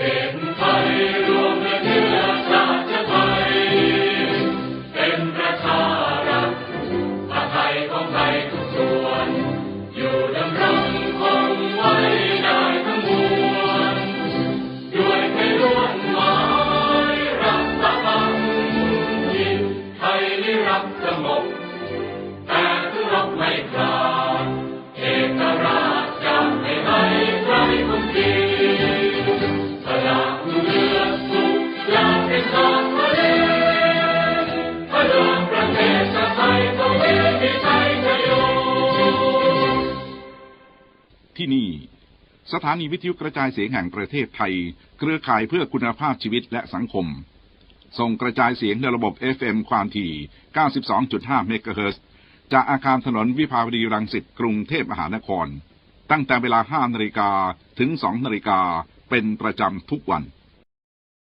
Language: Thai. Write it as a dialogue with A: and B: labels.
A: Ave
B: ที่นี่ สถานีวิทยุกระจายเสียงแห่งประเทศไทย เครือข่ายเพื่อคุณภาพชีวิตและสังคม ส่งกระจายเสียงในระบบ FM ความถี่ 92.5 เมกะเฮิรตซ์จากอาคารถนนวิภาวดีรังสิตกรุงเทพมหานคร ตั้งแต่เวลา 5 นาฬิกาถึง 2 นาฬิกาเป็นประจำทุกวัน